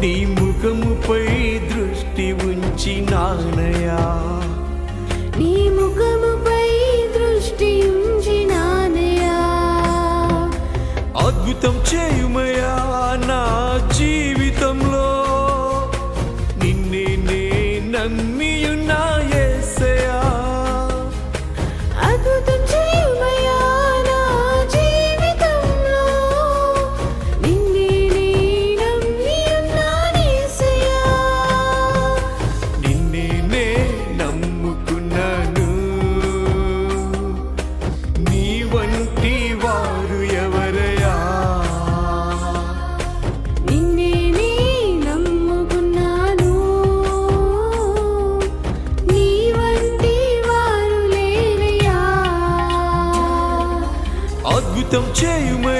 నీ ముఖముపై దృష్టి ఉంచి నానయా నీ ముఖముపై దృష్టి ఉంచి నానయా అద్భుతం చే అద్భుతం చేయుమయా నా జీవితంలో